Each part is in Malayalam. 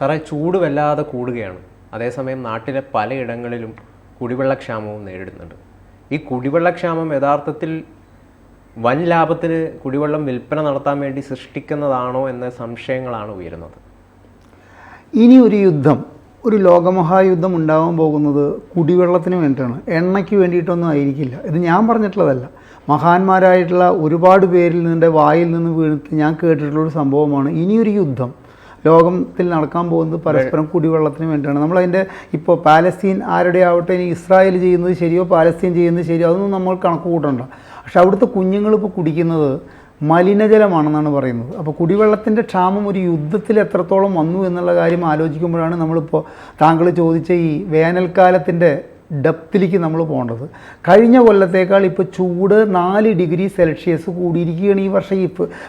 സാറേ ചൂട് വല്ലാതെ കൂടുകയാണ്. അതേസമയം നാട്ടിലെ പലയിടങ്ങളിലും കുടിവെള്ളക്ഷാമവും നേരിടുന്നുണ്ട്. ഈ കുടിവെള്ളക്ഷാമം യഥാർത്ഥത്തിൽ വൻ ലാഭത്തിന് കുടിവെള്ളം വിൽപ്പന നടത്താൻ വേണ്ടി സൃഷ്ടിക്കുന്നതാണോ എന്ന സംശയങ്ങളാണ് ഉയരുന്നത്. ഇനി ഒരു യുദ്ധം. ഒരു ലോകമഹായുദ്ധം ഉണ്ടാവാൻ പോകുന്നത് കുടിവെള്ളത്തിന് വേണ്ടിയിട്ടാണ്. എണ്ണയ്ക്ക് വേണ്ടിയിട്ടൊന്നും ആയിരിക്കില്ല. ഇത് ഞാൻ പറഞ്ഞിട്ടുള്ളതല്ല. മഹാന്മാരായിട്ടുള്ള ഒരുപാട് പേരിൽ നിന്റെ വായിൽ നിന്ന് വീണിട്ട് ഞാൻ കേട്ടിട്ടുള്ള ഒരു സംഭവമാണ് ഇനിയൊരു യുദ്ധം. ലോകത്തിൽ നടക്കാൻ പോകുന്നത് പരസ്പരം കുടിവെള്ളത്തിന് വേണ്ടിയാണ്. നമ്മളതിന്റെ ഇപ്പോൾ പാലസ്തീൻ ആരുടെ ആവട്ടെ ഇനി ഇസ്രായേൽ ചെയ്യുന്നത് ശരിയോ പാലസ്തീൻ ചെയ്യുന്നത് ശരിയോ അതൊന്നും നമ്മൾ കണക്ക് കൂട്ടണ്ട. പക്ഷെ അവിടുത്തെ കുഞ്ഞുങ്ങൾ ഇപ്പോൾ കുടിക്കുന്നത് മലിനജലമാണെന്നാണ് പറയുന്നത്. അപ്പോൾ കുടിവെള്ളത്തിന്റെ ക്ഷാമം ഒരു യുദ്ധത്തിൽ എത്രത്തോളം വന്നു എന്നുള്ള കാര്യം ആലോചിക്കുമ്പോഴാണ് നമ്മളിപ്പോൾ താങ്കൾ ചോദിച്ച ഈ വേനൽക്കാലത്തിന്റെ ഡെപ്തിലേക്ക് നമ്മൾ പോകേണ്ടത്. കഴിഞ്ഞ കൊല്ലത്തേക്കാൾ ഇപ്പോൾ ചൂട് നാല് ഡിഗ്രി സെൽഷ്യസ് കൂടിയിരിക്കുകയാണ് ഈ വർഷം ഈ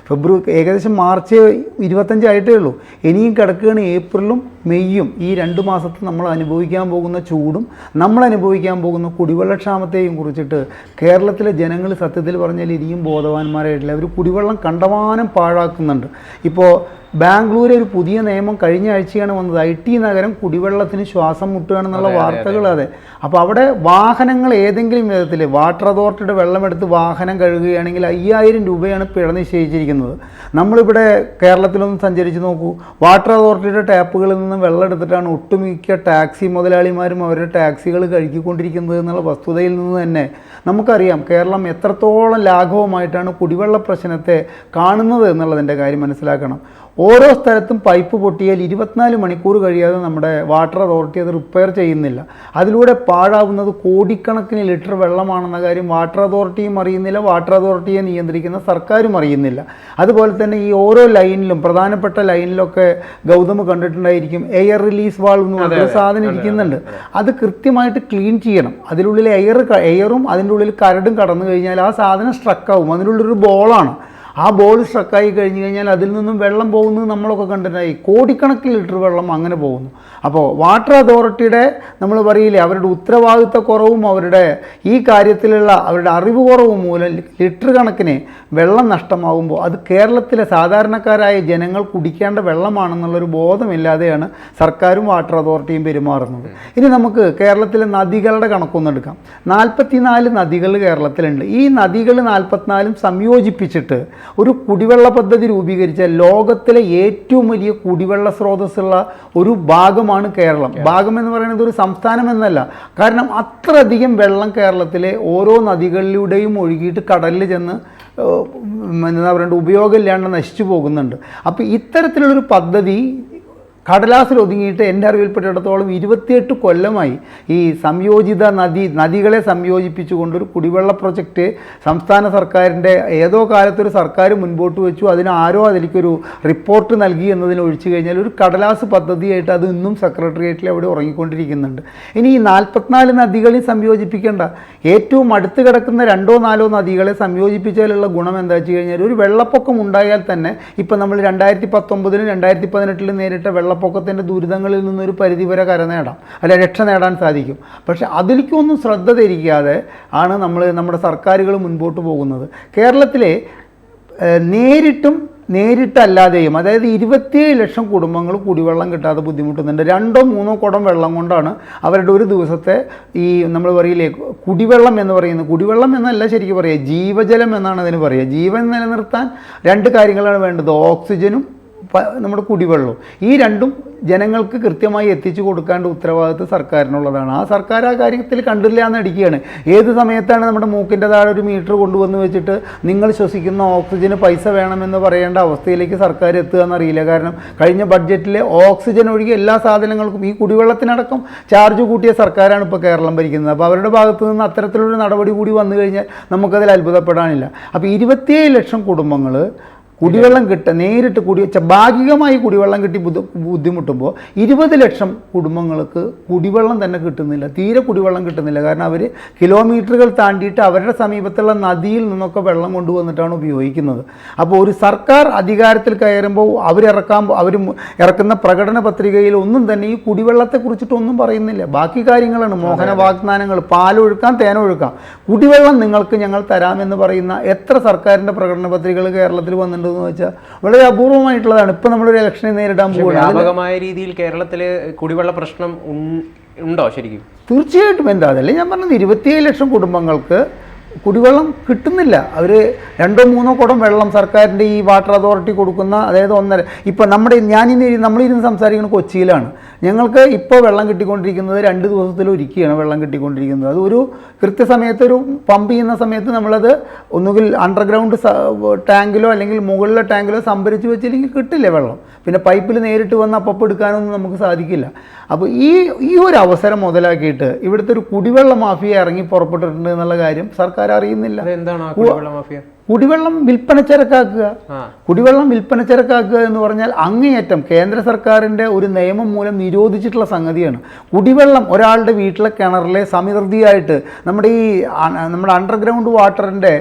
ഫെബ്രുവരി ഏകദേശം മാർച്ച് ഇരുപത്തഞ്ചായിട്ടേ ഉള്ളൂ. ഇനിയും കിടക്കുകയാണ് ഏപ്രിലും മെയ്യും. ഈ രണ്ട് മാസത്ത് നമ്മൾ അനുഭവിക്കാൻ പോകുന്ന ചൂടും നമ്മൾ അനുഭവിക്കാൻ പോകുന്ന കുടിവെള്ളക്ഷാമത്തെയും കുറിച്ചിട്ട് കേരളത്തിലെ ജനങ്ങൾ സത്യത്തിൽ പറഞ്ഞാൽ ഇനിയും ബോധവാന്മാരായിട്ടില്ല. അവർ കുടിവെള്ളം കണ്ടമാനം പാഴാക്കുന്നുണ്ട്. ഇപ്പോൾ ബാംഗ്ലൂരിൽ ഒരു പുതിയ നിയമം കഴിഞ്ഞ ആഴ്ചയാണ് വന്നത്. ഐ ടി നഗരം കുടിവെള്ളത്തിന് ശ്വാസം മുട്ടുകയാണെന്നുള്ള വാർത്തകൾ അതെ. അപ്പോൾ അവിടെ വാഹനങ്ങൾ ഏതെങ്കിലും വിധത്തിൽ വാട്ടർ അതോറിറ്റിയുടെ വെള്ളമെടുത്ത് വാഹനം കഴുകുകയാണെങ്കിൽ അയ്യായിരം രൂപയാണ് പിഴ നിശ്ചയിച്ചിരിക്കുന്നത്. നമ്മളിവിടെ കേരളത്തിലൊന്ന് സഞ്ചരിച്ച് നോക്കൂ. വാട്ടർ അതോറിറ്റിയുടെ ടാപ്പുകളിൽ നിന്നും വെള്ളം എടുത്തിട്ടാണ് ഒട്ടുമിക്ക ടാക്സി മുതലാളിമാരും അവരുടെ ടാക്സികൾ കഴുകിക്കൊണ്ടിരിക്കുന്നത് എന്നുള്ള വസ്തുതയിൽ നിന്ന് തന്നെ നമുക്കറിയാം കേരളം എത്രത്തോളം ലാഘവമായിട്ടാണ് കുടിവെള്ള പ്രശ്നത്തെ കാണുന്നത് എന്നുള്ളതിന്റെ കാര്യം മനസ്സിലാക്കണം. ഓരോ സ്ഥലത്തും പൈപ്പ് പൊട്ടിയാൽ ഇരുപത്തിനാല് മണിക്കൂർ കഴിയാതെ നമ്മുടെ വാട്ടർ അതോറിറ്റി അത് റിപ്പയർ ചെയ്യുന്നില്ല. അതിലൂടെ പാഴാവുന്നത് കോടിക്കണക്കിന് ലിറ്റർ വെള്ളമാണെന്ന കാര്യം വാട്ടർ അതോറിറ്റിയും അറിയുന്നില്ല വാട്ടർ അതോറിറ്റിയെ നിയന്ത്രിക്കുന്ന സർക്കാരും അറിയുന്നില്ല. അതുപോലെ തന്നെ ഈ ഓരോ ലൈനിലും പ്രധാനപ്പെട്ട ലൈനിലൊക്കെ ഗൗതം കണ്ടിട്ടുണ്ടായിരിക്കും എയർ റിലീസ് വാൾവ് എന്ന് പറഞ്ഞൊരു സാധനം ഇരിക്കുന്നുണ്ട്. അത് കൃത്യമായിട്ട് ക്ലീൻ ചെയ്യണം. അതിനുള്ളിൽ എയർ എയറും അതിന്റെ ഉള്ളിൽ കരടും കടന്നു കഴിഞ്ഞാൽ ആ സാധനം സ്ട്രക്കാവും അതിനുള്ളിലൊരു ബോളാണ് ആ ബോൾ സ്ട്രക്കായി കഴിഞ്ഞ് കഴിഞ്ഞാൽ അതിൽ നിന്നും വെള്ളം പോകുന്നത് നമ്മളൊക്കെ കണ്ടിട്ടായി കോടിക്കണക്കിന് ലിറ്റർ വെള്ളം അങ്ങനെ പോകുന്നു. അപ്പോൾ വാട്ടർ അതോറിറ്റിയുടെ നമ്മൾ പറയില്ലേ അവരുടെ ഉത്തരവാദിത്ത കുറവും അവരുടെ ഈ കാര്യത്തിലുള്ള അവരുടെ അറിവ് കുറവും മൂലം ലിറ്റർ കണക്കിന് വെള്ളം നഷ്ടമാകുമ്പോൾ അത് കേരളത്തിലെ സാധാരണക്കാരായ ജനങ്ങൾ കുടിക്കേണ്ട വെള്ളമാണെന്നുള്ളൊരു ബോധമില്ലാതെയാണ് സർക്കാരും വാട്ടർ അതോറിറ്റിയും പെരുമാറുന്നത്. ഇനി നമുക്ക് കേരളത്തിലെ നദികളുടെ കണക്കൊന്നെടുക്കാം നാൽപ്പത്തിനാല് നദികൾ കേരളത്തിലുണ്ട്. ഈ നദികൾ നാൽപ്പത്തിനാലും സംയോജിപ്പിച്ചിട്ട് ഒരു കുടിവെള്ള പദ്ധതി രൂപീകരിച്ച ലോകത്തിലെ ഏറ്റവും വലിയ കുടിവെള്ള സ്രോതസ്സുള്ള ഒരു ഭാഗമാണ് കേരളം. ഭാഗം എന്ന് പറയുന്നത് ഒരു സംസ്ഥാനം എന്നല്ല. കാരണം അത്രയധികം വെള്ളം കേരളത്തിലെ ഓരോ നദികളിലൂടെയും ഒഴുകിയിട്ട് കടലിൽ ചെന്ന് എന്താ പറയുക ഉപയോഗമില്ലാണ്ട് നശിച്ചു പോകുന്നുണ്ട്. അപ്പോൾ ഇത്തരത്തിലുള്ളൊരു പദ്ധതി കടലാസിൽ ഒതുങ്ങിയിട്ട് എന്റെ അറിവിൽപ്പെട്ടിടത്തോളം ഇരുപത്തിയെട്ട് കൊല്ലമായി ഈ സംയോജിത നദി നദികളെ സംയോജിപ്പിച്ചുകൊണ്ടൊരു കുടിവെള്ള പ്രൊജക്റ്റ് സംസ്ഥാന സർക്കാരിന്റെ ഏതോ കാലത്തൊരു സർക്കാർ മുൻപോട്ട് വെച്ചു. അതിന് ആരോ അതിലേക്കൊരു റിപ്പോർട്ട് നൽകി എന്നതിന് ഒഴിച്ചു കഴിഞ്ഞാൽ ഒരു കടലാസ് പദ്ധതിയായിട്ട് അത് ഇന്നും സെക്രട്ടേറിയറ്റിൽ അവിടെ ഉറങ്ങിക്കൊണ്ടിരിക്കുന്നുണ്ട്. ഇനി ഈ നാൽപ്പത്തിനാല് നദികളെ സംയോജിപ്പിക്കേണ്ട. ഏറ്റവും അടുത്ത് കിടക്കുന്ന രണ്ടോ നാലോ നദികളെ സംയോജിപ്പിച്ചാലുള്ള ഗുണം എന്താ വെച്ച് കഴിഞ്ഞാൽ ഒരു വെള്ളപ്പൊക്കം ഉണ്ടായാൽ തന്നെ ഇപ്പം നമ്മൾ രണ്ടായിരത്തി പത്തൊമ്പതിലും രണ്ടായിരത്തി പതിനെട്ടിലും നേരിട്ട വെള്ളപ്പൊക്കത്തിന്റെ ദുരിതങ്ങളിൽ നിന്നൊരു പരിധിവരെ കര നേടാം അല്ലെ രക്ഷ നേടാൻ സാധിക്കും. പക്ഷെ അതിലേക്കൊന്നും ശ്രദ്ധ തിരിക്കാതെ ആണ് നമ്മൾ നമ്മുടെ സർക്കാരുകൾ മുൻപോട്ട് പോകുന്നത്. കേരളത്തിലെ നേരിട്ടും നേരിട്ടല്ലാതെയും അതായത് ഇരുപത്തിയേഴ് ലക്ഷം കുടുംബങ്ങൾ കുടിവെള്ളം കിട്ടാതെ ബുദ്ധിമുട്ടുന്നുണ്ട്. രണ്ടോ മൂന്നോ കുടം വെള്ളം കൊണ്ടാണ് അവരുടെ ഒരു ദിവസത്തെ ഈ നമ്മൾ പറയില്ലേ കുടിവെള്ളം എന്ന് പറയുന്നത്. കുടിവെള്ളം എന്നല്ല ശരിക്കും പറയുക ജീവജലം എന്നാണ് അതിന് പറയുക ജീവൻ നിലനിർത്താൻ രണ്ട് കാര്യങ്ങളാണ് വേണ്ടത്. ഓക്സിജനും നമ്മുടെ കുടിവെള്ളവും ഈ രണ്ടും ജനങ്ങൾക്ക് കൃത്യമായി എത്തിച്ചു കൊടുക്കേണ്ട ഉത്തരവാദിത്വം സർക്കാരിനുള്ളതാണ്. ആ സർക്കാർ ആ കാര്യത്തിൽ കണ്ടില്ല എന്ന് അടിക്കുകയാണ് ഏത് സമയത്താണ് നമ്മുടെ മൂക്കിന്റെ താഴെ ഒരു മീറ്റർ കൊണ്ടുവന്ന് വെച്ചിട്ട് നിങ്ങൾ ശ്വസിക്കുന്ന ഓക്സിജന് പൈസ വേണമെന്ന് പറയേണ്ട അവസ്ഥയിലേക്ക് സർക്കാർ എത്തുക എന്നറിയില്ല. കാരണം കഴിഞ്ഞ ബഡ്ജറ്റിലെ ഓക്സിജൻ ഒഴികെ എല്ലാ സാധനങ്ങൾക്കും ഈ കുടിവെള്ളത്തിനടക്കം ചാർജ് കൂട്ടിയ സർക്കാരാണ് ഇപ്പോൾ കേരളം ഭരിക്കുന്നത്. അപ്പോൾ അവരുടെ ഭാഗത്തു നിന്ന് അത്തരത്തിലൊരു നടപടി കൂടി വന്നു കഴിഞ്ഞാൽ നമുക്കതിൽ അത്ഭുതപ്പെടാനില്ല. അപ്പോൾ ഇരുപത്തിയേഴ് ലക്ഷം കുടുംബങ്ങൾ കുടിവെള്ളം കിട്ട നേരിട്ട് കുടി ഭാഗികമായി കുടിവെള്ളം കിട്ടി ബുദ്ധ- ബുദ്ധിമുട്ടുമ്പോൾ ഇരുപത് ലക്ഷം കുടുംബങ്ങൾക്ക് കുടിവെള്ളം തന്നെ കിട്ടുന്നില്ല തീരെ കുടിവെള്ളം കിട്ടുന്നില്ല. കാരണം അവർ കിലോമീറ്ററുകൾ താണ്ടിയിട്ട് അവരുടെ സമീപത്തുള്ള നദിയിൽ നിന്നൊക്കെ വെള്ളം കൊണ്ടുവന്നിട്ടാണ് ഉപയോഗിക്കുന്നത്. അപ്പോൾ ഒരു സർക്കാർ അധികാരത്തിൽ കയറുമ്പോൾ അവരിറക്കാൻ അവർ ഇറക്കുന്ന പ്രകടന പത്രികയിൽ ഒന്നും തന്നെ ഈ കുടിവെള്ളത്തെക്കുറിച്ചിട്ടൊന്നും പറയുന്നില്ല. ബാക്കി കാര്യങ്ങളാണ്. മോഹന വാഗ്ദാനങ്ങൾ പാലൊഴുക്കാം തേനൊഴുക്കാം കുടിവെള്ളം നിങ്ങൾക്ക് ഞങ്ങൾ തരാമെന്ന് പറയുന്ന എത്ര സർക്കാരിന്റെ പ്രകടന പത്രികകൾ കേരളത്തിൽ വന്നിട്ടുണ്ട് എന്ന് വെച്ചാൽ വളരെ അപൂർവമായിട്ടുള്ളതാണ്. ഇപ്പം നമ്മളൊരു ഇലക്ഷനെ നേരിടാൻ പോകുന്നത് വ്യാപകമായ രീതിയിൽ കേരളത്തിൽ കുടിവെള്ള പ്രശ്നം ഉണ്ടോ ശരിക്കും? തീർച്ചയായിട്ടും എന്താ? അതല്ലേ ഞാൻ പറഞ്ഞത്. ഇരുപത്തിയേഴ് ലക്ഷം കുടുംബങ്ങൾക്ക് കുടിവെള്ളം കിട്ടുന്നില്ല. അവർ രണ്ടോ മൂന്നോ കുടം വെള്ളം സർക്കാരിന്റെ ഈ വാട്ടർ അതോറിറ്റി കൊടുക്കുന്ന അതായത് ഒന്നര ഇപ്പോൾ നമ്മുടെ ഞാനിന്ന് നമ്മളിരുന്ന് സംസാരിക്കുന്നത് കൊച്ചിയിലാണ്. ഞങ്ങൾക്ക് ഇപ്പോൾ വെള്ളം കിട്ടിക്കൊണ്ടിരിക്കുന്നത് രണ്ട് ദിവസത്തിൽ ഒരുക്കിയാണ് വെള്ളം കിട്ടിക്കൊണ്ടിരിക്കുന്നത്. അത് ഒരു കൃത്യസമയത്ത് ഒരു പമ്പ് ചെയ്യുന്ന സമയത്ത് നമ്മളത് ഒന്നുകിൽ അണ്ടർഗ്രൗണ്ട് ടാങ്കിലോ അല്ലെങ്കിൽ മുകളിലെ ടാങ്കിലോ സംഭരിച്ച് വെച്ചില്ലെങ്കിൽ കിട്ടില്ല വെള്ളം. പിന്നെ പൈപ്പിൽ നേരിട്ട് വന്ന് അപ്പം എടുക്കാനൊന്നും നമുക്ക് സാധിക്കില്ല. അപ്പോൾ ഈ ഈ ഒരു അവസരം മുതലാക്കിയിട്ട് ഇവിടുത്തെ ഒരു കുടിവെള്ള മാഫിയ ഇറങ്ങി പുറപ്പെട്ടിട്ടുണ്ട് എന്നുള്ള കാര്യം സർക്കാർ അറിയുന്നില്ല അതെന്താണ് വിൽപ്പന ചരക്കാക്കുക. കുടിവെള്ളം വിൽപ്പന ചരക്കാക്കുക കുടിവെള്ളം എന്ന് പറഞ്ഞാൽ അങ്ങേയറ്റം കേന്ദ്ര സർക്കാരിന്റെ ഒരു നിയമം മൂലം നിരോധിച്ചിട്ടുള്ള സംഗതിയാണ്. കുടിവെള്ളം ഒരാളുടെ വീട്ടിലെ കിണറിലെ സമൃദ്ധിയായിട്ട് നമ്മുടെ ഈ നമ്മുടെ അണ്ടർഗ്രൗണ്ട് വാട്ടറിന്റെ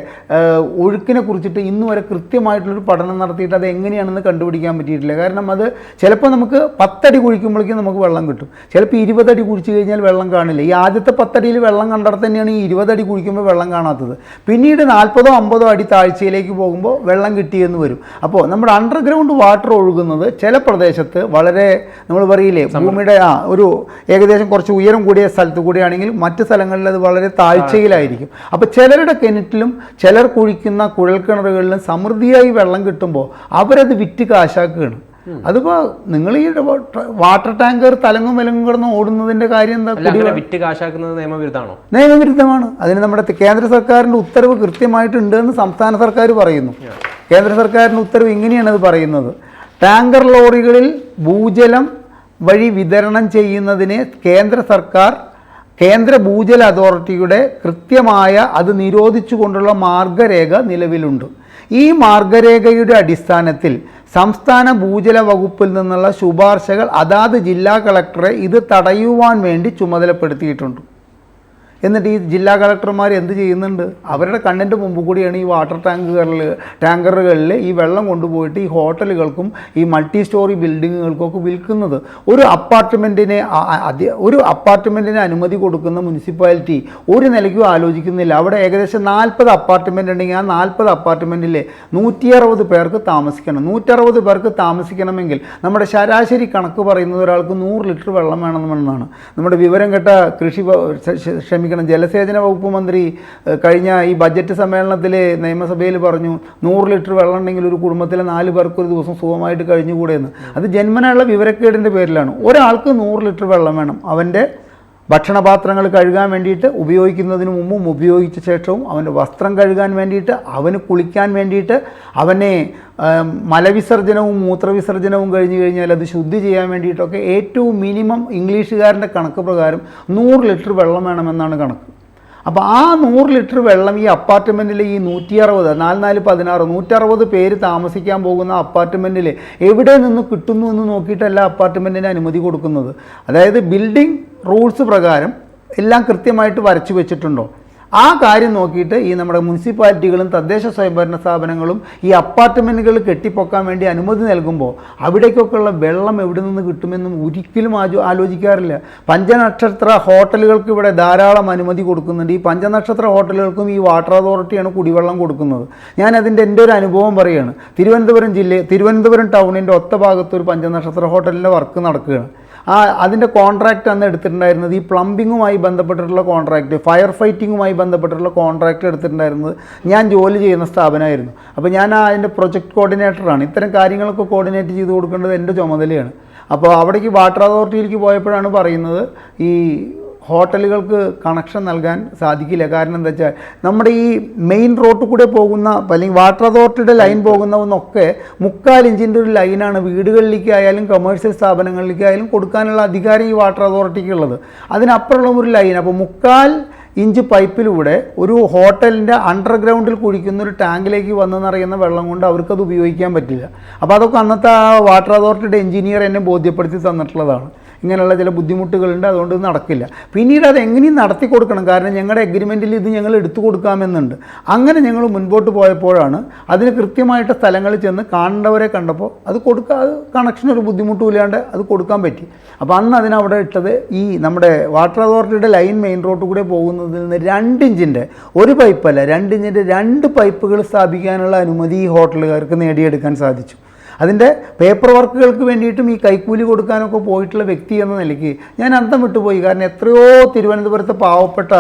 ഒഴുക്കിനെ കുറിച്ചിട്ട് ഇന്ന് വരെ കൃത്യമായിട്ടുള്ളൊരു പഠനം നടത്തിയിട്ട് അത് എങ്ങനെയാണെന്ന് കണ്ടുപിടിക്കാൻ പറ്റിയിട്ടില്ല. കാരണം അത് ചിലപ്പോൾ നമുക്ക് പത്തടി കുഴിക്കുമ്പോഴേക്കും നമുക്ക് വെള്ളം കിട്ടും. ചിലപ്പോൾ ഇരുപതടി കുഴിച്ചു കഴിഞ്ഞാൽ വെള്ളം കാണില്ല. ഈ ആദ്യത്തെ പത്തടിയിൽ വെള്ളം കണ്ടിടത്ത് തന്നെയാണ് ഈ ഇരുപതടി കുഴിക്കുമ്പോൾ വെള്ളം കാണാത്തത്. പിന്നീട് നാൽപ്പതോ അമ്പതോ അടി താഴ്ചയിലേക്ക് പോകുമ്പോൾ വെള്ളം കിട്ടിയെന്ന് വരും. അപ്പോൾ നമ്മുടെ അണ്ടർഗ്രൗണ്ട് വാട്ടർ ഒഴുകുന്നത് ചില പ്രദേശത്ത് വളരെ നമ്മൾ പറയില്ലേ ഭൂമിയുടെ ആ ഒരു ഏകദേശം കുറച്ച് ഉയരം കൂടിയ സ്ഥലത്ത് കൂടിയാണെങ്കിൽ മറ്റ് സ്ഥലങ്ങളിൽ അത് വളരെ താഴ്ചയിലായിരിക്കും. അപ്പോൾ ചിലരുടെ കിണറ്റിലും ചിലർ കുഴിക്കുന്ന കുഴൽക്കിണറുകളിലും സമൃദ്ധിയായി വെള്ളം കിട്ടുമ്പോൾ അവരത് വിറ്റ് കാശാക്കുകയാണ്. അതിപ്പോൾ നിങ്ങൾ ഈ വാട്ടർ ടാങ്കർ തലങ്ങും വിലങ്ങും കിടന്ന് ഓടുന്നതിന്റെ കാര്യം എന്താ വിറ്റ് കാശാക്കുന്നത് നിയമവിരുദ്ധമാണോ? നിയമവിരുദ്ധമാണ്. അതിന് നമ്മുടെ കേന്ദ്ര സർക്കാരിന്റെ ഉത്തരവ് കൃത്യമായിട്ടുണ്ട് എന്ന് സംസ്ഥാന സർക്കാർ പറയുന്നു. കേന്ദ്ര സർക്കാരിന്റെ ഉത്തരവ് ഇങ്ങനെയാണ് അത് പറയുന്നത്. ടാങ്കർ ലോറികളിൽ ഭൂജലം വഴി വിതരണം ചെയ്യുന്നതിന് കേന്ദ്ര സർക്കാർ കേന്ദ്ര ഭൂജല അതോറിറ്റിയുടെ കൃത്യമായ അത് നിരോധിച്ചുകൊണ്ടുള്ള മാർഗരേഖ നിലവിലുണ്ട്. ഈ മാർഗരേഖയുടെ അടിസ്ഥാനത്തിൽ സംസ്ഥാന ഭൂജല വകുപ്പിൽ നിന്നുള്ള ശുപാർശകൾ അതാത് ജില്ലാ കളക്ടറെ ഇത് തടയുവാൻ വേണ്ടി ചുമതലപ്പെടുത്തിയിട്ടുണ്ട്. എന്നിട്ട് ഈ ജില്ലാ കളക്ടർമാർ എന്ത് ചെയ്യുന്നുണ്ട്? അവരുടെ കണ്ണിന്റെ മുമ്പ് കൂടിയാണ് ഈ വാട്ടർ ടാങ്കുകളിൽ ടാങ്കറുകളിൽ ഈ വെള്ളം കൊണ്ടുപോയിട്ട് ഈ ഹോട്ടലുകൾക്കും ഈ മൾട്ടി സ്റ്റോറി ബിൽഡിങ്ങുകൾക്കൊക്കെ വിൽക്കുന്നത്. ഒരു അപ്പാർട്ട്മെന്റിനെ ഒരു അപ്പാർട്ട്മെന്റിന് അനുമതി കൊടുക്കുന്ന മുനിസിപ്പാലിറ്റി ഒരു നിലയ്ക്കും ആലോചിക്കുന്നില്ല. അവിടെ ഏകദേശം നാൽപ്പത് അപ്പാർട്ട്മെന്റ് ഉണ്ടെങ്കിൽ ആ നാൽപ്പത് അപ്പാർട്ട്മെന്റിൽ നൂറ്റി അറുപത് പേർക്ക് താമസിക്കണം. നൂറ്ററുപത് പേർക്ക് താമസിക്കണമെങ്കിൽ നമ്മുടെ ശരാശരി കണക്ക് പറയുന്നത് ഒരാൾക്ക് നൂറ് ലിറ്റർ വെള്ളം വേണമെന്നാണ് നമ്മുടെ വിവരം കേട്ട കൃഷി ക്ഷമിക്കണം ജലസേചന വകുപ്പ് മന്ത്രി കഴിഞ്ഞ ഈ ബജറ്റ് സമ്മേളനത്തിൽ നിയമസഭയിൽ പറഞ്ഞു നൂറ് ലിറ്റർ വെള്ളം ഉണ്ടെങ്കിൽ ഒരു കുടുംബത്തിലെ നാല് പേർക്ക് ഒരു ദിവസം സുഖമായിട്ട് കഴിഞ്ഞുകൂടെയെന്ന് അത് ജന്മനായുള്ള വിവരക്കേടിന്റെ പേരിലാണ്. ഒരാൾക്ക് നൂറ് ലിറ്റർ വെള്ളം വേണം. അവന്റെ ഭക്ഷണപാത്രങ്ങൾ കഴുകാൻ വേണ്ടിയിട്ട് ഉപയോഗിക്കുന്നതിന് മുമ്പും ഉപയോഗിച്ച ശേഷവും അവന്റെ വസ്ത്രം കഴുകാൻ വേണ്ടിയിട്ട് അവന് കുളിക്കാൻ വേണ്ടിയിട്ട് അവനെ മലവിസർജനവും മൂത്രവിസർജനവും കഴിഞ്ഞ് കഴിഞ്ഞാൽ അത് ശുദ്ധി ചെയ്യാൻ വേണ്ടിയിട്ടൊക്കെ ഏറ്റവും മിനിമം ഇംഗ്ലീഷുകാരന്റെ കണക്ക് പ്രകാരം നൂറ് ലിറ്റർ വെള്ളം വേണമെന്നാണ് കണക്ക്. അപ്പോൾ ആ നൂറ് ലിറ്റർ വെള്ളം ഈ അപ്പാർട്ട്മെന്റിലെ ഈ നൂറ്റി അറുപത് നാല് നാല് പതിനാറ് നൂറ്ററുപത് പേര് താമസിക്കാൻ പോകുന്ന അപ്പാർട്ട്മെന്റിൽ എവിടെ നിന്ന് കിട്ടുന്നു എന്ന് നോക്കിയിട്ടല്ല അപ്പാർട്ട്മെന്റിന് അനുമതി കൊടുക്കുന്നത്. അതായത് ബിൽഡിംഗ് റൂൾസ് പ്രകാരം എല്ലാം കൃത്യമായിട്ട് വരച്ചു വെച്ചിട്ടുണ്ടോ? ആ കാര്യം നോക്കിയിട്ട് ഈ നമ്മുടെ മുനിസിപ്പാലിറ്റികളും തദ്ദേശ സ്വയംഭരണ സ്ഥാപനങ്ങളും ഈ അപ്പാർട്ട്മെന്റുകൾ കെട്ടിപ്പൊക്കാൻ വേണ്ടി അനുമതി നൽകുമ്പോൾ അവിടേക്കൊക്കെയുള്ള വെള്ളം എവിടെ നിന്ന് കിട്ടുമെന്നും ഒരിക്കലും ആജോ ആലോചിക്കാറില്ല. പഞ്ചനക്ഷത്ര ഹോട്ടലുകൾക്ക് ഇവിടെ ധാരാളം അനുമതി കൊടുക്കുന്നുണ്ട്. ഈ പഞ്ചനക്ഷത്ര ഹോട്ടലുകൾക്കും ഈ വാട്ടർ അതോറിറ്റിയാണ് കുടിവെള്ളം കൊടുക്കുന്നത്. ഞാൻ അതിന്റെ എന്റെ ഒരു അനുഭവം പറയുകയാണ്. തിരുവനന്തപുരം ജില്ല തിരുവനന്തപുരം ടൗണിന്റെ ഒത്ത ഭാഗത്ത് ഒരു പഞ്ചനക്ഷത്ര ഹോട്ടലിന്റെ വർക്ക് നടക്കുകയാണ്. ആ അതിന്റെ കോൺട്രാക്റ്റ് അന്ന് എടുത്തിട്ടുണ്ടായിരുന്നത് ഈ പ്ലംബിങ്ങുമായി ബന്ധപ്പെട്ടിട്ടുള്ള കോൺട്രാക്റ്റ് ഫയർ ഫൈറ്റിങ്ങുമായി ബന്ധപ്പെട്ടിട്ടുള്ള കോൺട്രാക്റ്റ് എടുത്തിട്ടുണ്ടായിരുന്നത് ഞാൻ ജോലി ചെയ്യുന്ന സ്ഥാപനമായിരുന്നു. അപ്പോൾ ഞാൻ ആ അതിന്റെ പ്രൊജക്ട് കോർഡിനേറ്ററാണ് ഇത്തരം കാര്യങ്ങളൊക്കെ കോർഡിനേറ്റ് ചെയ്ത് കൊടുക്കേണ്ടത് എന്റെ ചുമതലയാണ്. അപ്പോൾ അവിടേക്ക് വാട്ടർ അതോറിറ്റിയിലേക്ക് പോയപ്പോഴാണ് പറയുന്നത് ഈ ഹോട്ടലുകൾക്ക് കണക്ഷൻ നൽകാൻ സാധിക്കില്ല. കാരണം എന്താ വെച്ചാൽ നമ്മുടെ ഈ മെയിൻ റോഡിൽ കൂടെ പോകുന്ന അല്ലെങ്കിൽ വാട്ടർ അതോറിറ്റിയുടെ ലൈൻ പോകുന്നതൊക്കെ മുക്കാൽ ഇഞ്ചിന്റെ ഒരു ലൈനാണ് വീടുകളിലേക്കായാലും കമേഴ്ഷ്യൽ സ്ഥാപനങ്ങളിലേക്കായാലും കൊടുക്കാനുള്ള അധികാരം ഈ വാട്ടർ അതോറിറ്റിക്ക് ഉള്ളത്. അതിനപ്പുറമുള്ള ഒരു ലൈൻ അപ്പോൾ മുക്കാൽ ഇഞ്ച് പൈപ്പിലൂടെ ഒരു ഹോട്ടലിന്റെ അണ്ടർഗ്രൗണ്ടിൽ കുഴിക്കുന്ന ഒരു ടാങ്കിലേക്ക് വന്നെന്നറിയുന്ന വെള്ളം കൊണ്ട് അവർക്കത് ഉപയോഗിക്കാൻ പറ്റില്ല. അപ്പോൾ അതൊക്കെ അന്നത്തെ ആ വാട്ടർ അതോറിറ്റിയുടെ എഞ്ചിനീയർ എന്നെ ബോധ്യപ്പെടുത്തി തന്നിട്ടുള്ളതാണ്. ഇങ്ങനെയുള്ള ചില ബുദ്ധിമുട്ടുകളുണ്ട് അതുകൊണ്ട് നടക്കില്ല. പിന്നീട് അത് എങ്ങനെയും നടത്തി കൊടുക്കണം. കാരണം ഞങ്ങളുടെ എഗ്രിമെന്റിൽ ഇത് ഞങ്ങൾ എടുത്തു കൊടുക്കാമെന്നുണ്ട്. അങ്ങനെ ഞങ്ങൾ മുൻപോട്ട് പോയപ്പോഴാണ് അതിന് കൃത്യമായിട്ട് സ്ഥലങ്ങളിൽ ചെന്ന് കാണേണ്ടവരെ കണ്ടപ്പോൾ അത് കൊടുക്കുക അത് കണക്ഷൻ ഒരു ബുദ്ധിമുട്ടും ഇല്ലാണ്ട് അത് കൊടുക്കാൻ പറ്റി. അപ്പോൾ അന്ന് അതിനവിടെ ഇട്ടത് ഈ നമ്മുടെ വാട്ടർ അതോറിറ്റിയുടെ ലൈൻ മെയിൻ റോഡ് കൂടെ പോകുന്നതിൽ നിന്ന് രണ്ട് ഇഞ്ചിന്റെ ഒരു പൈപ്പല്ല രണ്ട് ഇഞ്ചിന്റെ രണ്ട് പൈപ്പുകൾ സ്ഥാപിക്കാനുള്ള അനുമതി ഈ ഹോട്ടലുകാർക്ക് നേടിയെടുക്കാൻ സാധിച്ചു. അതിന്റെ പേപ്പർ വർക്കുകൾക്ക് വേണ്ടിയിട്ടും ഈ കൈക്കൂലി കൊടുക്കാനൊക്കെ പോയിട്ടുള്ള വ്യക്തി എന്ന നിലയ്ക്ക് ഞാൻ അന്തം വിട്ടുപോയി. കാരണം എത്രയോ തിരുവനന്തപുരത്തെ പാവപ്പെട്ട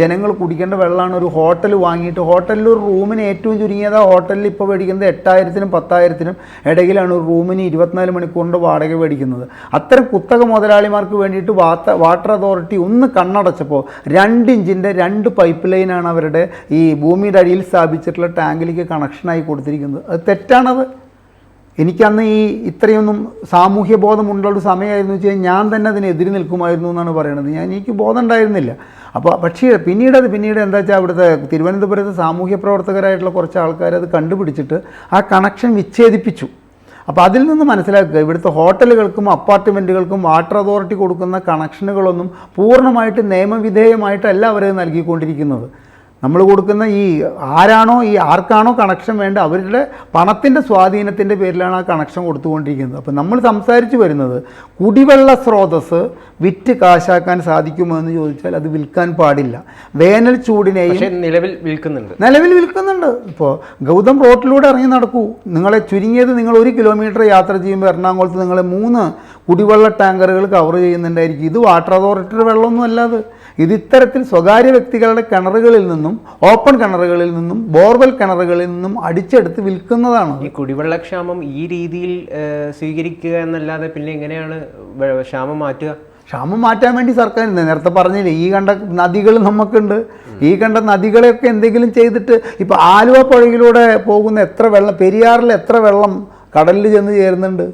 ജനങ്ങൾ കുടിക്കേണ്ട വെള്ളമാണ്. ഒരു ഹോട്ടൽ വാങ്ങിയിട്ട് ഹോട്ടലിൽ ഒരു റൂമിന് ഏറ്റവും ചുരുങ്ങിയത് ആ ഹോട്ടലിൽ ഇപ്പോൾ മേടിക്കുന്നത് എട്ടായിരത്തിനും പത്തായിരത്തിനും ഇടയിലാണ് ഒരു റൂമിന് ഇരുപത്തിനാല് മണിക്കൂറിന്റെ വാടക മേടിക്കുന്നത്. അത്തരം കുത്തക മുതലാളിമാർക്ക് വേണ്ടിയിട്ട് വാത്ത വാട്ടർ അതോറിറ്റി ഒന്ന് കണ്ണടച്ചപ്പോൾ രണ്ട് ഇഞ്ചിന്റെ രണ്ട് പൈപ്പ് ലൈനാണ് അവരുടെ ഈ ഭൂമിയുടെ അടിയിൽ സ്ഥാപിച്ചിട്ടുള്ള ടാങ്കിലേക്ക് കണക്ഷനായി കൊടുത്തിരിക്കുന്നത്. അത് തെറ്റാണത്. എനിക്കന്ന് ഈ ഇത്രയൊന്നും സാമൂഹ്യ ബോധമുള്ള ഒരു സമയമായിരുന്നു വെച്ച് കഴിഞ്ഞാൽ ഞാൻ തന്നെ അതിന് എതിരി നിൽക്കുമായിരുന്നു എന്നാണ് പറയുന്നത് ഞാൻ എനിക്ക് ബോധം ഉണ്ടായിരുന്നില്ല. അപ്പോൾ പക്ഷേ പിന്നീട് അത് പിന്നീട് എന്താ വെച്ചാൽ അവിടുത്തെ തിരുവനന്തപുരത്ത് സാമൂഹ്യ പ്രവർത്തകരായിട്ടുള്ള കുറച്ച് ആൾക്കാർ അത് കണ്ടുപിടിച്ചിട്ട് ആ കണക്ഷൻ വിച്ഛേദിപ്പിച്ചു. അപ്പോൾ അതിൽ നിന്ന് മനസ്സിലാക്കുക ഇവിടുത്തെ ഹോട്ടലുകൾക്കും അപ്പാർട്ട്മെന്റുകൾക്കും വാട്ടർ അതോറിറ്റി കൊടുക്കുന്ന കണക്ഷനുകളൊന്നും പൂർണമായിട്ട് നിയമവിധേയമായിട്ടല്ല അവർ നൽകിക്കൊണ്ടിരിക്കുന്നത്. നമ്മൾ കൊടുക്കുന്ന ഈ ആരാണോ ഈ ആർക്കാണോ കണക്ഷൻ വേണ്ട അവരുടെ പണത്തിന്റെ സ്വാധീനത്തിന്റെ പേരിലാണ് ആ കണക്ഷൻ കൊടുത്തുകൊണ്ടിരിക്കുന്നത്. അപ്പോൾ നമ്മൾ സംസാരിച്ച് വരുന്നത് കുടിവെള്ള സ്രോതസ് വിറ്റ് കാശാക്കാൻ സാധിക്കുമോ എന്ന് ചോദിച്ചാൽ അത് വിൽക്കാൻ പാടില്ല. വേനൽ ചൂടിനെയും നിലവിൽ വിൽക്കുന്നുണ്ട്. നിലവിൽ വിൽക്കുന്നുണ്ട്. ഇപ്പോൾ ഗൗതം റോട്ടിലൂടെ ഇറങ്ങി നടക്കൂ. നിങ്ങളെ ചുരുങ്ങിയത് നിങ്ങൾ ഒരു കിലോമീറ്റർ യാത്ര ചെയ്യുമ്പോൾ എറണാകുളത്ത് നിങ്ങളെ മൂന്ന് കുടിവെള്ള ടാങ്കറുകൾ കവർ ചെയ്യുന്നുണ്ടായിരിക്കും. ഇത് വാട്ടർ അതോറിറ്റിയുടെ വെള്ളമൊന്നും അല്ലാതെ. ഇത് ഇത്തരത്തിൽ സ്വകാര്യ വ്യക്തികളുടെ കിണറുകളിൽ നിന്നും ഓപ്പൺ കിണറുകളിൽ നിന്നും ബോർവെൽ കിണറുകളിൽ നിന്നും അടിച്ചെടുത്ത് വിൽക്കുന്നതാണ് ഈ കുടിവെള്ളക്ഷാമം ഈ രീതിയിൽ സ്വീകരിക്കുക എന്നല്ലാതെ പിന്നെ എങ്ങനെയാണ് ക്ഷാമം മാറ്റുക? ക്ഷാമം മാറ്റാൻ വേണ്ടി സർക്കാർ നേരത്തെ പറഞ്ഞില്ലേ ഈ കണ്ട നദികൾ നമുക്കുണ്ട്. ഈ കണ്ട നദികളെയൊക്കെ എന്തെങ്കിലും ചെയ്തിട്ട് ഇപ്പോൾ ആലുവ പുഴയിലൂടെ പോകുന്ന എത്ര വെള്ളം പെരിയാറിൽ എത്ര വെള്ളം കടലിൽ ചെന്ന് ചേരുന്നുണ്ട്.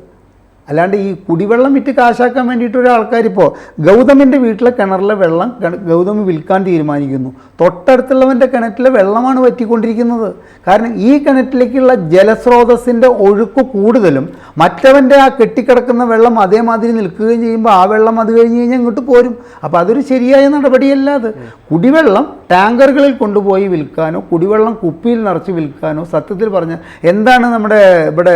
അല്ലാണ്ട് ഈ കുടിവെള്ളം വിറ്റ് കാശാക്കാൻ വേണ്ടിയിട്ട് ഒരാൾക്കാരിപ്പോൾ ഗൗതമിന്റെ വീട്ടിലെ കിണറിലെ വെള്ളം ഗൗതമി ഗൗതം വിൽക്കാൻ തീരുമാനിക്കുന്നു. തൊട്ടടുത്തുള്ളവന്റെ കിണറ്റിലെ വെള്ളമാണ് വറ്റിക്കൊണ്ടിരിക്കുന്നത്. കാരണം ഈ കിണറ്റിലേക്കുള്ള ജലസ്രോതസ്സിന്റെ ഒഴുക്ക് കൂടുതലും മറ്റവന്റെ ആ കെട്ടിക്കിടക്കുന്ന വെള്ളം അതേമാതിരി നിൽക്കുകയും ചെയ്യുമ്പോൾ ആ വെള്ളം അത് കഴിഞ്ഞ് കഴിഞ്ഞാൽ ഇങ്ങോട്ട് പോരും. അപ്പോൾ അതൊരു ശരിയായ നടപടിയല്ല അത്. കുടിവെള്ളം ടാങ്കറുകളിൽ കൊണ്ടുപോയി വിൽക്കാനോ കുടിവെള്ളം കുപ്പിയിൽ നിറച്ച് വിൽക്കാനോ സത്യത്തിൽ പറഞ്ഞാൽ എന്താണ് നമ്മുടെ ഇവിടെ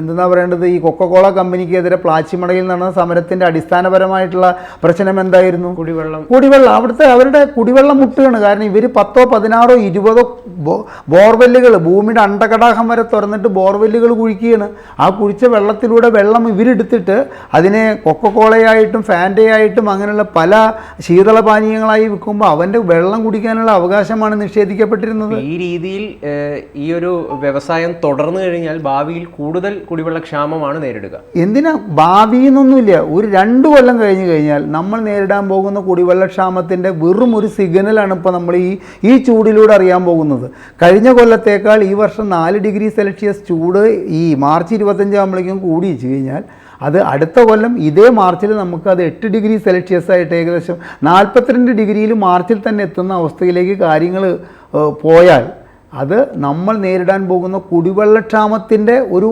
എന്താ പറയേണ്ടത്? ഈ കൊക്കക്കോള കമ്പനിക്കെതിരെ പ്ലാച്ചിമടയിൽ നടന്ന സമരത്തിന്റെ അടിസ്ഥാനപരമായിട്ടുള്ള പ്രശ്നം എന്തായിരുന്നു? കുടിവെള്ളം. കുടിവെള്ളം. അവിടുത്തെ അവരുടെ കുടിവെള്ളം മുട്ടുകയാണ്. കാരണം ഇവർ പത്തോ പതിനാറോ ഇരുപതോ ബോർവെല്ലുകൾ ഭൂമിയുടെ അണ്ടകടാഹം വരെ തുറന്നിട്ട് ബോർവെല്ലുകൾ കുഴിക്കുകയാണ്. ആ കുഴിച്ച വെള്ളത്തിലൂടെ വെള്ളം ഇവരെടുത്തിട്ട് അതിനെ കൊക്കക്കോളയായിട്ടും ഫാന്റയായിട്ടും അങ്ങനെയുള്ള പല ശീതളപാനീയങ്ങളായി വിൽക്കുമ്പോൾ അവന്റെ വെള്ളം കുടിക്കാനുള്ള അവകാശമാണ് നിഷേധിക്കപ്പെട്ടിരുന്നത്. ഈ രീതിയിൽ ഈ ഒരു വ്യവസായം തുടർന്നു കഴിഞ്ഞാൽ ഭാവിയിൽ കൂടുതൽ കുടിവെള്ള ക്ഷാമമാണ് നേരിടുക. എന്തിനാ ഭാവിയെന്നൊന്നുമില്ല ഒരു രണ്ട് കൊല്ലം കഴിഞ്ഞ് കഴിഞ്ഞാൽ നമ്മൾ നേരിടാൻ പോകുന്ന കുടിവെള്ളക്ഷാമത്തിന്റെ വെറും ഒരു സിഗ്നലാണ് ഇപ്പോൾ നമ്മൾ ഈ ഈ ചൂടിലൂടെ അറിയാൻ പോകുന്നത്. കഴിഞ്ഞ കൊല്ലത്തേക്കാൾ ഈ വർഷം നാല് ഡിഗ്രി സെൽഷ്യസ് ചൂട് ഈ മാർച്ച് ഇരുപത്തഞ്ചാകുമ്പോഴേക്കും കൂടി വെച്ച് കഴിഞ്ഞാൽ അത് അടുത്ത കൊല്ലം ഇതേ മാർച്ചിൽ നമുക്ക് അത് എട്ട് ഡിഗ്രി സെൽഷ്യസ് ആയിട്ട് ഏകദേശം നാൽപ്പത്തിരണ്ട് ഡിഗ്രിയിൽ മാർച്ചിൽ തന്നെ എത്തുന്ന അവസ്ഥയിലേക്ക് കാര്യങ്ങൾ പോയാൽ അത് നമ്മൾ നേരിടാൻ പോകുന്ന കുടിവെള്ളക്ഷാമത്തിന്റെ ഒരു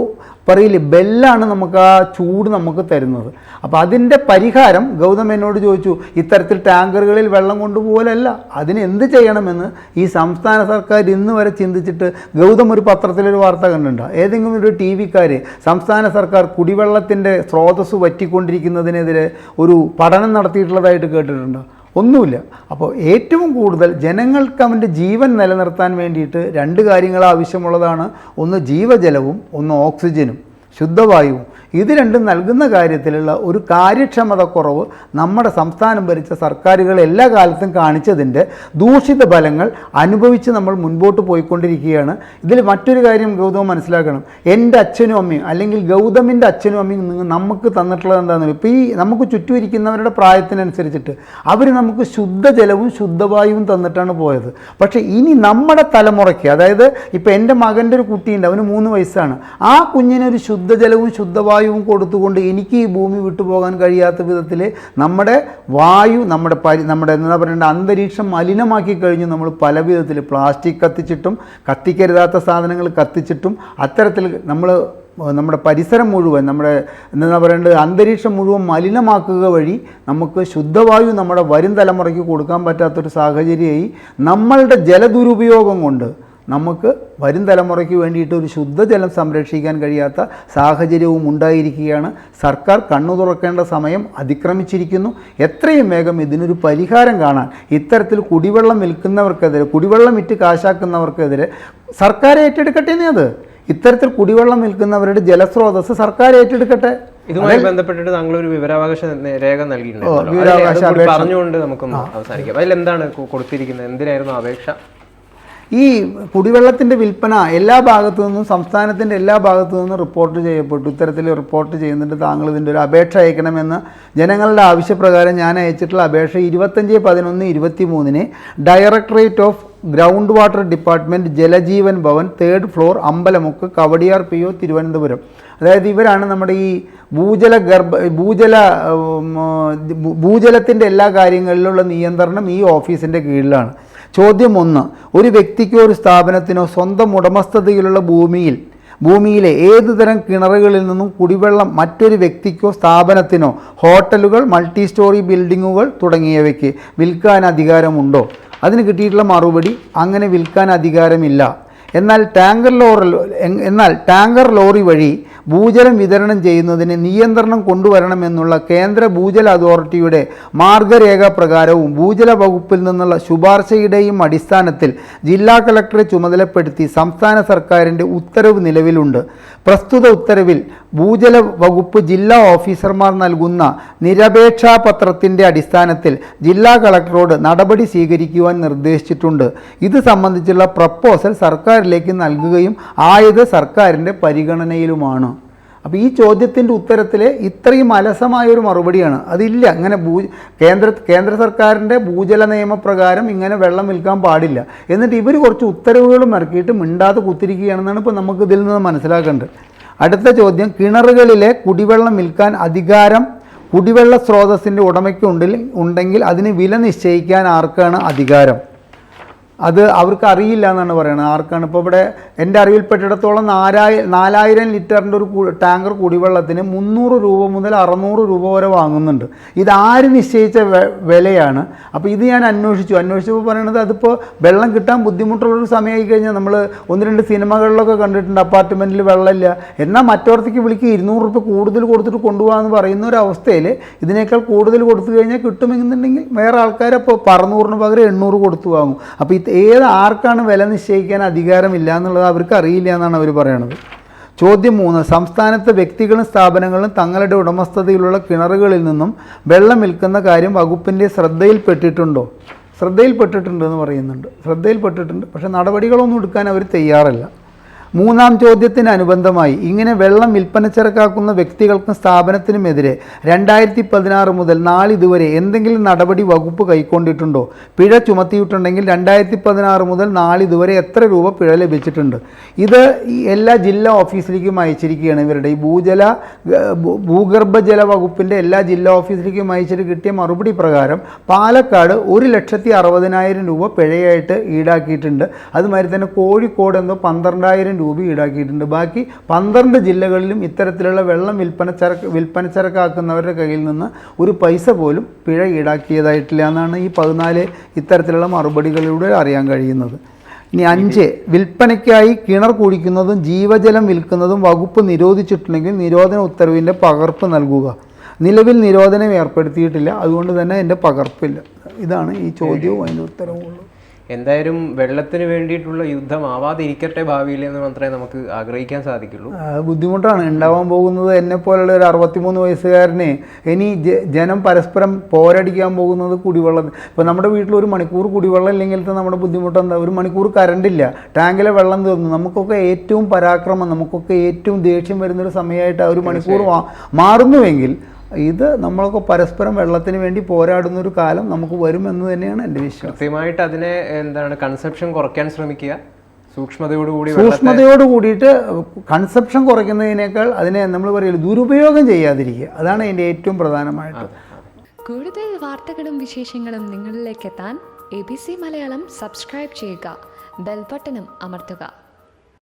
പറയിൽ ബെല്ലാണ് നമുക്ക് ആ ചൂട് നമുക്ക് തരുന്നത്. അപ്പോൾ അതിന്റെ പരിഹാരം ഗൗതം എന്നോട് ചോദിച്ചു ഇത്തരത്തിൽ ടാങ്കറുകളിൽ വെള്ളം കൊണ്ടുപോകലല്ല അതിന് എന്ത് ചെയ്യണമെന്ന്? ഈ സംസ്ഥാന സർക്കാർ ഇന്ന് വരെ ചിന്തിച്ചിട്ട് ഗൗതം ഒരു പത്രത്തിലൊരു വാർത്ത കണ്ടിട്ടുണ്ട്? ഏതെങ്കിലും ഒരു ടി വിക്കാർ സംസ്ഥാന സർക്കാർ കുടിവെള്ളത്തിന്റെ സ്രോതസ്സ് വറ്റിക്കൊണ്ടിരിക്കുന്നതിനെതിരെ ഒരു പഠനം നടത്തിയിട്ടുള്ളതായിട്ട് കേട്ടിട്ടുണ്ടോ? ഒന്നുമില്ല. അപ്പോൾ ഏറ്റവും കൂടുതൽ ജനങ്ങൾക്ക് അവന്റെ ജീവൻ നിലനിർത്താൻ വേണ്ടിയിട്ട് രണ്ട് കാര്യങ്ങൾ ആവശ്യമുള്ളതാണ്. ഒന്ന് ജീവജലവും ഒന്ന് ഓക്സിജനും ശുദ്ധവായുവും. ഇത് രണ്ടും നൽകുന്ന കാര്യത്തിലുള്ള ഒരു കാര്യക്ഷമത കുറവ് നമ്മുടെ സംസ്ഥാനം ഭരിച്ച സർക്കാരുകൾ എല്ലാ കാലത്തും കാണിച്ചതിന്റെ ദൂഷിത ഫലങ്ങൾ അനുഭവിച്ച് നമ്മൾ മുൻപോട്ട് പോയിക്കൊണ്ടിരിക്കുകയാണ്. ഇതിൽ മറ്റൊരു കാര്യം ഗൗതം മനസ്സിലാക്കണം. എന്റെ അച്ഛനും അമ്മയും അല്ലെങ്കിൽ ഗൗതമിന്റെ അച്ഛനും അമ്മയും നമുക്ക് തന്നിട്ടുള്ളത് എന്താണെന്ന് ഇപ്പോൾ ഈ നമുക്ക് ചുറ്റും ഇരിക്കുന്നവരുടെ പ്രായത്തിനനുസരിച്ചിട്ട് അവർ നമുക്ക് ശുദ്ധജലവും ശുദ്ധവായുവും തന്നിട്ടാണ് പോയത്. പക്ഷേ ഇനി നമ്മുടെ തലമുറയ്ക്ക് അതായത് ഇപ്പോൾ എന്റെ മകന്റെ ഒരു കുട്ടിയുണ്ട് അവന് മൂന്ന് വയസ്സാണ്. ആ കുഞ്ഞിനൊരു ശുദ്ധജലവും ശുദ്ധവായുവും ശുദ്ധവായുവും കൊടുത്തുകൊണ്ട് എനിക്ക് ഈ ഭൂമി വിട്ടുപോകാൻ കഴിയാത്ത വിധത്തിൽ നമ്മുടെ വായു നമ്മുടെ പരി നമ്മുടെ എന്താ പറയേണ്ട അന്തരീക്ഷം മലിനമാക്കി കഴിഞ്ഞു നമ്മൾ പല വിധത്തിൽ പ്ലാസ്റ്റിക് കത്തിച്ചിട്ടും കത്തിക്കരുതാത്ത സാധനങ്ങൾ കത്തിച്ചിട്ടും അത്തരത്തിൽ നമ്മൾ നമ്മുടെ പരിസരം മുഴുവൻ നമ്മുടെ എന്താ പറയേണ്ടത് അന്തരീക്ഷം മുഴുവൻ മലിനമാക്കുക വഴി നമുക്ക് ശുദ്ധവായു നമ്മുടെ വരും തലമുറയ്ക്ക് കൊടുക്കാൻ പറ്റാത്തൊരു സാഹചര്യമായി നമ്മളുടെ ജലദുരുപയോഗം കൊണ്ട് നമുക്ക് വരും തലമുറയ്ക്ക് വേണ്ടിയിട്ട് ഒരു ശുദ്ധജലം സംരക്ഷിക്കാൻ കഴിയാത്ത സാഹചര്യവും ഉണ്ടായിരിക്കുകയാണ്. സർക്കാർ കണ്ണു തുറക്കേണ്ട സമയം അതിക്രമിച്ചിരിക്കുന്നു. എത്രയും വേഗം ഇതിനൊരു പരിഹാരം കാണാൻ ഇത്തരത്തിൽ കുടിവെള്ളം വിൽക്കുന്നവർക്കെതിരെ കുടിവെള്ളം വിറ്റ് കാശാക്കുന്നവർക്കെതിരെ സർക്കാർ ഏറ്റെടുക്കട്ടെ നീ അത്? ഇത്തരത്തിൽ കുടിവെള്ളം വിൽക്കുന്നവരുടെ ജലസ്രോതസ് സർക്കാർ ഏറ്റെടുക്കട്ടെ? ഇതുമായി ബന്ധപ്പെട്ടിട്ട് താങ്കൾ ഒരു വിവരാവകാശ രേഖ നൽകിയിട്ടുണ്ട്. പറഞ്ഞുകൊണ്ട് നമുക്കൊന്ന് അവസാനിക്കാം. അതിൽ എന്താണ് കൊടുത്തിരിക്കുന്നത്? എന്തിനായിരുന്നു അപേക്ഷ? ഈ കുടിവെള്ളത്തിന്റെ വിൽപ്പന എല്ലാ ഭാഗത്തു നിന്നും സംസ്ഥാനത്തിന്റെ എല്ലാ ഭാഗത്തു നിന്നും റിപ്പോർട്ട് ചെയ്യപ്പെട്ടു. ഇത്തരത്തിൽ റിപ്പോർട്ട് ചെയ്യുന്നുണ്ട്. താങ്കൾ ഇതിന്റെ ഒരു അപേക്ഷ അയക്കണമെന്ന് ജനങ്ങളുടെ ആവശ്യപ്രകാരം ഞാൻ അയച്ചിട്ടുള്ള അപേക്ഷ ഇരുപത്തഞ്ച് പതിനൊന്ന് ഇരുപത്തി മൂന്നിന് directorate of ground water department Jalajeevan Bhavan third floor Ambalamukku Kowdiar P O Thiruvananthapuram. അതായത് ഇവരാണ് നമ്മുടെ ഈ ഭൂജല ഗർഭ ഭൂജല ഭൂജലത്തിന്റെ എല്ലാ കാര്യങ്ങളിലുള്ള നിയന്ത്രണം ഈ ഓഫീസിന്റെ കീഴിലാണ്. ചോദ്യം ഒന്ന് ഒരു വ്യക്തിക്കോ ഒരു സ്ഥാപനത്തിനോ സ്വന്തം ഉടമസ്ഥതയിലുള്ള ഭൂമിയിൽ ഭൂമിയിലെ ഏതു തരം കിണറുകളിൽ നിന്നും കുടിവെള്ളം മറ്റൊരു വ്യക്തിക്കോ സ്ഥാപനത്തിനോ ഹോട്ടലുകൾ മൾട്ടി സ്റ്റോറി ബിൽഡിങ്ങുകൾ തുടങ്ങിയവയ്ക്ക് വിൽക്കാൻ അധികാരമുണ്ടോ? അതിന് കിട്ടിയിട്ടുള്ള മറുപടി അങ്ങനെ വിൽക്കാൻ അധികാരമില്ല. എന്നാൽ ടാങ്കർ ലോറി എന്നാൽ ടാങ്കർ ലോറി വഴി ഭൂജലം വിതരണം ചെയ്യുന്നതിന് നിയന്ത്രണം കൊണ്ടുവരണമെന്നുള്ള കേന്ദ്ര ഭൂജല അതോറിറ്റിയുടെ മാർഗരേഖ പ്രകാരവും ഭൂജല വകുപ്പിൽ നിന്നുള്ള ശുപാർശയുടെയും അടിസ്ഥാനത്തിൽ ജില്ലാ കളക്ടറെ ചുമതലപ്പെടുത്തി സംസ്ഥാന സർക്കാരിന്റെ ഉത്തരവ് നിലവിലുണ്ട്. പ്രസ്തുത ഉത്തരവിൽ ഭൂജല വകുപ്പ് ജില്ലാ ഓഫീസർമാർ നൽകുന്ന നിരപേക്ഷാ പത്രത്തിന്റെ അടിസ്ഥാനത്തിൽ ജില്ലാ കളക്ടറോട് നടപടി സ്വീകരിക്കുവാൻ നിർദ്ദേശിച്ചിട്ടുണ്ട്. ഇത് സംബന്ധിച്ചുള്ള പ്രപ്പോസൽ സർക്കാരിലേക്ക് നൽകുകയും ആയത് സർക്കാരിന്റെ പരിഗണനയിലുമാണ്. അപ്പോൾ ഈ ചോദ്യത്തിന്റെ ഉത്തരത്തിൽ ഇത്രയും അലസമായ ഒരു മറുപടിയാണ്. അതില്ല. അങ്ങനെ ഭൂ കേന്ദ്ര കേന്ദ്ര സർക്കാരിന്റെ ഭൂജല നിയമപ്രകാരം ഇങ്ങനെ വെള്ളം വിൽക്കാൻ പാടില്ല. എന്നിട്ട് ഇവർ കുറച്ച് ഉത്തരവുകളും ഇറക്കിയിട്ട് മിണ്ടാതെ കുത്തിരിക്കുകയാണെന്നാണ് ഇപ്പോൾ നമുക്ക് ഇതിൽ നിന്ന് മനസ്സിലാക്കേണ്ടത്. അടുത്ത ചോദ്യം കിണറുകളിലെ കുടിവെള്ളം വിൽക്കാൻ അധികാരം കുടിവെള്ള സ്രോതസ്സിന്റെ ഉടമയ്ക്ക് ഉണ്ടിൽ ഉണ്ടെങ്കിൽ അതിന് വില നിശ്ചയിക്കാൻ ആർക്കാണ് അധികാരം? അത് അവർക്ക് അറിയില്ല എന്നാണ് പറയുന്നത് ആർക്കാണ്? ഇപ്പോൾ ഇവിടെ എന്റെ അറിവിൽപ്പെട്ടിടത്തോളം നാലായി നാലായിരം ലിറ്ററിന്റെ ഒരു ടാങ്കർ കുടിവെള്ളത്തിന് മുന്നൂറ് രൂപ മുതൽ അറുന്നൂറ് രൂപ വരെ വാങ്ങുന്നുണ്ട്. ഇതാര് നിശ്ചയിച്ച വിലയാണ്? അപ്പോൾ ഇത് ഞാൻ അന്വേഷിച്ചു. അന്വേഷിച്ചപ്പോൾ പറയണത് അതിപ്പോൾ വെള്ളം കിട്ടാൻ ബുദ്ധിമുട്ടുള്ളൊരു സമയമായി കഴിഞ്ഞാൽ നമ്മൾ ഒന്ന് രണ്ട് സിനിമകളിലൊക്കെ കണ്ടിട്ടുണ്ട്. അപ്പാർട്ട്മെന്റിൽ വെള്ളമില്ല. എന്നാൽ മറ്റോർത്തേക്ക് വിളിക്കുക ഇരുന്നൂറ് രൂപ കൂടുതൽ കൊടുത്തിട്ട് കൊണ്ടുപോകാമെന്ന് പറയുന്ന ഒരു അവസ്ഥയിൽ ഇതിനേക്കാൾ കൂടുതൽ കൊടുത്തു കഴിഞ്ഞാൽ കിട്ടുമെന്നുണ്ടെങ്കിൽ വേറെ ആൾക്കാരപ്പോൾ അറുന്നൂറിന് പകരം എണ്ണൂറ് കൊടുത്തു വാങ്ങും. അപ്പോൾ ഇത് ഏത് ആർക്കാണ് വില നിശ്ചയിക്കാൻ അധികാരമില്ല എന്നുള്ളത് അവർക്ക് അറിയില്ല എന്നാണ് അവർ പറയണത്. ചോദ്യം മൂന്ന് സംസ്ഥാനത്തെ വ്യക്തികളും സ്ഥാപനങ്ങളും തങ്ങളുടെ ഉടമസ്ഥതയിലുള്ള കിണറുകളിൽ നിന്നും വെള്ളം വിൽക്കുന്ന കാര്യം വകുപ്പിന്റെ ശ്രദ്ധയിൽപ്പെട്ടിട്ടുണ്ടോ? ശ്രദ്ധയിൽപ്പെട്ടിട്ടുണ്ടെന്ന് പറയുന്നുണ്ട്. ശ്രദ്ധയിൽപ്പെട്ടിട്ടുണ്ട്. പക്ഷേ നടപടികളൊന്നും എടുക്കാൻ അവർ തയ്യാറല്ല. മൂന്നാം ചോദ്യത്തിന് അനുബന്ധമായി ഇങ്ങനെ വെള്ളം വിൽപ്പനച്ചരക്കാക്കുന്ന വ്യക്തികൾക്കും സ്ഥാപനത്തിനുമെതിരെ രണ്ടായിരത്തി പതിനാറ് മുതൽ നാളിതുവരെ എന്തെങ്കിലും നടപടി വകുപ്പ് കൈക്കൊണ്ടിട്ടുണ്ടോ? പിഴ ചുമത്തിയിട്ടുണ്ടെങ്കിൽ രണ്ടായിരത്തി പതിനാറ് മുതൽ നാളിതുവരെ എത്ര രൂപ പിഴ ലഭിച്ചിട്ടുണ്ട്? ഇത് എല്ലാ ജില്ലാ ഓഫീസിലേക്കും അയച്ചിരിക്കുകയാണ് ഇവരുടെ. ഈ ഭൂജല ഭൂഗർഭജല വകുപ്പിന്റെ എല്ലാ ജില്ലാ ഓഫീസിലേക്കും അയച്ചിട്ട് കിട്ടിയ മറുപടി പ്രകാരം പാലക്കാട് ഒരു ലക്ഷത്തി അറുപതിനായിരം രൂപ പിഴയായിട്ട് ഈടാക്കിയിട്ടുണ്ട്. അതുമാതിരി തന്നെ കോഴിക്കോട് എന്തോ പന്ത്രണ്ടായിരം രൂപ ഈടാക്കിയിട്ടുണ്ട്. ബാക്കി പന്ത്രണ്ട് ജില്ലകളിലും ഇത്തരത്തിലുള്ള വെള്ളം വിൽപ്പന ചരക്ക് വിൽപ്പന ചരക്കാക്കുന്നവരുടെ കയ്യിൽ നിന്ന് ഒരു പൈസ പോലും പിഴ ഈടാക്കിയതായിട്ടില്ല എന്നാണ് ഈ പതിനാല് ഇത്തരത്തിലുള്ള മറുപടികളിലൂടെ അറിയാൻ കഴിയുന്നത്. ഇനി അഞ്ച് വിൽപ്പനയ്ക്കായി കിണർ കുഴിക്കുന്നതും ജീവജലം വിൽക്കുന്നതും വകുപ്പ് നിരോധിച്ചിട്ടുണ്ടെങ്കിൽ നിരോധന ഉത്തരവിന്റെ പകർപ്പ് നൽകുക. നിലവിൽ നിരോധനം ഏർപ്പെടുത്തിയിട്ടില്ല. അതുകൊണ്ട് തന്നെ എന്റെ പകർപ്പില്ല. ഇതാണ് ഈ ചോദ്യവും അതിന്റെ ഉത്തരവും ഉള്ളത്. എന്തായാലും വെള്ളത്തിന് വേണ്ടിയിട്ടുള്ള യുദ്ധം ആവാതിരിക്കട്ടെ ഭാവിയിൽ എന്ന് മാത്രമേ നമുക്ക് ആഗ്രഹിക്കാൻ സാധിക്കുള്ളൂ. ബുദ്ധിമുട്ടാണ്. ഉണ്ടാവാൻ പോകുന്നത് എന്നെ പോലുള്ള ഒരു അറുപത്തിമൂന്ന് വയസ്സുകാരനെ ഇനി ജനം പരസ്പരം പോരടിക്കാൻ പോകുന്നത് കുടിവെള്ളം. ഇപ്പോൾ നമ്മുടെ വീട്ടിൽ ഒരു മണിക്കൂർ കുടിവെള്ളം ഇല്ലെങ്കിലത്തെ നമ്മുടെ ബുദ്ധിമുട്ട് എന്താ? ഒരു മണിക്കൂർ കരണ്ടില്ല ടാങ്കിലെ വെള്ളം തീർന്നു. നമുക്കൊക്കെ ഏറ്റവും പരാക്രമം നമുക്കൊക്കെ ഏറ്റവും ദേഷ്യം വരുന്നൊരു സമയമായിട്ട് ആ ഒരു മണിക്കൂർ മാറുന്നുവെങ്കിൽ ഇത് നമ്മളൊക്കെ പരസ്പരം വെള്ളത്തിന് വേണ്ടി പോരാടുന്ന ഒരു കാലം നമുക്ക് വരുമെന്ന് തന്നെയാണ് എന്റെ വിശ്വാസം. കൃത്യമായിട്ട് അതിനെ എന്താണ് കൺസെപ്ഷൻ കുറയ്ക്കാൻ ശ്രമിക്കുക. സൂക്ഷ്മതയോടുകൂടി സൂക്ഷ്മതയോട് കൂടിയിട്ട് കൺസെപ്ഷൻ കുറയ്ക്കുന്നതിനേക്കാൾ അതിനെ നമ്മൾ പറയില്ല ദുരുപയോഗം ചെയ്യാതിരിക്കുക. അതാണ് അതിന്റെ ഏറ്റവും പ്രധാനമായിട്ട്. കൂടുതൽ വാർത്തകളും വിശേഷങ്ങളും നിങ്ങളിലേക്ക് എത്താൻ A B C Malayalam subscribe ചെയ്യുക. ബെൽബട്ടനും അമർത്തുക.